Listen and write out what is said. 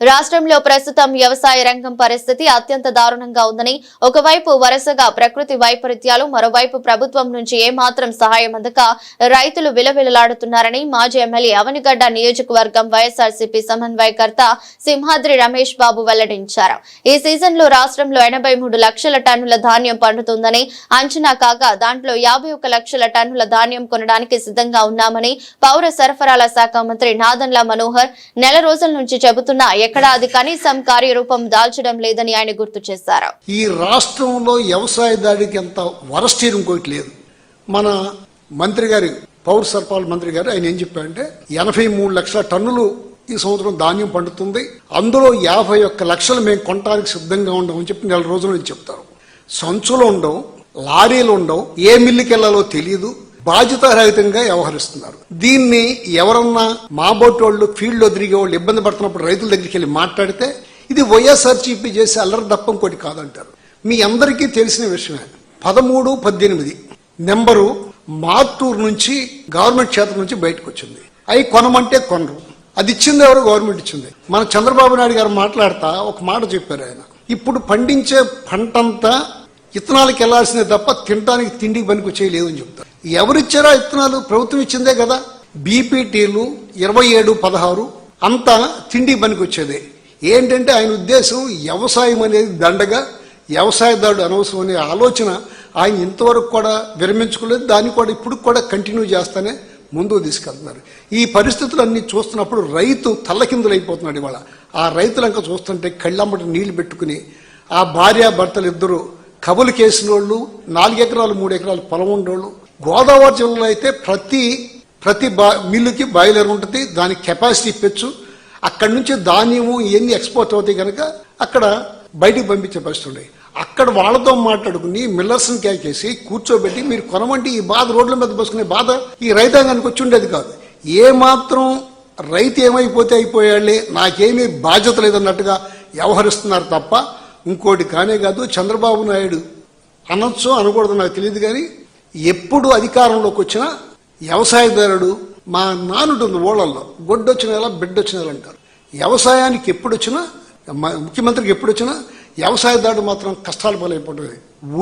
రాష్ట్రంలో ప్రస్తుతం వ్యవసాయ రంగం పరిస్థితి అత్యంత దారుణంగా ఉందని ఒకవైపు వరుసగా ప్రకృతి వైపరీత్యాలు మరోవైపు ప్రభుత్వం నుంచి ఏమాత్రం సహాయం అందక రైతులు విలవిలలాడుతున్నారని మాజీ ఎమ్మెల్యే అవనిగడ్డ నియోజకవర్గం వైఎస్ఆర్సీపీ సమన్వయకర్త సింహాద్రి రమేష్ బాబు వెల్లడించారు. ఈ సీజన్లో రాష్ట్రంలో ఎనభై మూడు లక్షల టన్నుల ధాన్యం పండుతుందని అంచనా కాగా దాంట్లో యాభై లక్షల టన్నుల ధాన్యం కొనడానికి సిద్ధంగా ఉన్నామని పౌర సరఫరాల శాఖ మంత్రి నాదన్ల మనోహర్ నెల రోజుల నుంచి చెబుతున్న ఎక్కడా అది కనీసం కార్యరూపం దాల్చడం లేదని ఆయన గుర్తు చేశారు. ఈ రాష్ట్రంలో వ్యవసాయ దాడికి ఎంత వరస్ట్ ఇంకోటి లేదు. మన మంత్రి గారి పౌర సరఫరాల మంత్రి గారు ఆయన ఏం చెప్పారంటే ఎనభై మూడు లక్షల టన్నులు ఈ సంవత్సరం ధాన్యం పండుతుంది. అందులో యాభై ఒక్క లక్షలు మేము కొనడానికి సిద్ధంగా ఉండమని చెప్పి నెల రోజుల నుంచి చెప్తారు. సంచులు ఉండవు లారీలు ఉండవు ఏ మిల్లుకి వెళ్ళాలో తెలియదు. బాధ్యతారహితంగా వ్యవహరిస్తున్నారు. దీన్ని ఎవరన్నా మా బోటోళ్ళు ఫీల్డ్లో తిరిగే వాళ్ళు ఇబ్బంది పడుతున్నప్పుడు రైతుల దగ్గరికి వెళ్ళి మాట్లాడితే ఇది వైఎస్ఆర్సీపీ చేసే అల్లరి తప్ప ఇంకోటి కాదంటారు. మీ అందరికీ తెలిసిన విషయమే. పదమూడు పద్దెనిమిది నెంబరు మార్టూరు నుంచి గవర్నమెంట్ క్షేత్రం నుంచి బయటకు వచ్చింది. అవి కొనమంటే కొనరు. అది ఇచ్చింది ఎవరు? గవర్నమెంట్ ఇచ్చింది. మన చంద్రబాబు నాయుడు గారు మాట్లాడతా ఒక మాట చెప్పారు ఆయన. ఇప్పుడు పండించే పంటంతా ఇత్తనాలకు వెళ్ళాల్సిందే తప్ప తినడానికి తిండికి పనికి వచ్చేయలేదు అని చెప్తారు. ఎవరిచ్చారా ఆ ఇత్తనాలు ప్రభుత్వం ఇచ్చిందే కదా. బీపీటీలు ఇరవై ఏడు పదహారు అంతా తిండి పనికి వచ్చేదే ఏంటంటే ఆయన ఉద్దేశం వ్యవసాయం అనేది దండగా వ్యవసాయదారుడు అనవసరం అనే ఆలోచన ఆయన ఇంతవరకు కూడా విరమించుకోలేదు. దాన్ని కూడా ఇప్పుడు కూడా కంటిన్యూ చేస్తానే ముందుకు తీసుకెళ్తున్నారు. ఈ పరిస్థితులన్నీ చూస్తున్నప్పుడు రైతు తల్లకిందులైపోతున్నాడు ఇవాళ. ఆ రైతులంక చూస్తుంటే కళ్ళమ్మటి నీళ్ళు పెట్టుకుని ఆ భార్య భర్తలు ఇద్దరు కబులు కేసిన వాళ్ళు నాలుగు ఎకరాలు మూడు ఎకరాలు పొలం ఉండేవాళ్ళు గోదావరి జిల్లాలో అయితే ప్రతి ప్రతి బా మిల్లుకి బాయిలర్ ఉంటుంది దాని కెపాసిటీ ఇప్పచ్చు అక్కడి నుంచి ధాన్యము ఇవన్నీ ఎక్స్పోర్ట్ అవుతాయి కనుక అక్కడ బయటికి పంపించే పరిస్థితి ఉన్నాయి అక్కడ వాళ్ళతో మాట్లాడుకుని మిల్లర్స్ని కేకేసి కూర్చోబెట్టి మీరు కొనమంటే ఈ బాధ రోడ్ల మీద బసుకునే బాధ ఈ రైతాంగానికి వచ్చి ఉండేది కాదు. ఏ మాత్రం రైతు ఏమైపోతే అయిపోయాళ్ళే నాకేమీ బాధ్యత లేదన్నట్టుగా వ్యవహరిస్తున్నారు తప్ప ఇంకోటి కానే కాదు చంద్రబాబు నాయుడు అనొచ్చు అనకూడదు నాకు తెలియదు కానీ ఎప్పుడు అధికారంలోకి వచ్చినా వ్యవసాయదారుడు మా నానుంటుంది ఓళ్ళల్లో గొడ్డొచ్చిన ఎలా బిడ్డొచ్చిన ఎలా అంటారు. వ్యవసాయానికి ఎప్పుడు వచ్చినా ముఖ్యమంత్రికి ఎప్పుడు వచ్చినా వ్యవసాయదారుడు మాత్రం కష్టాలు పాలైపోతుంది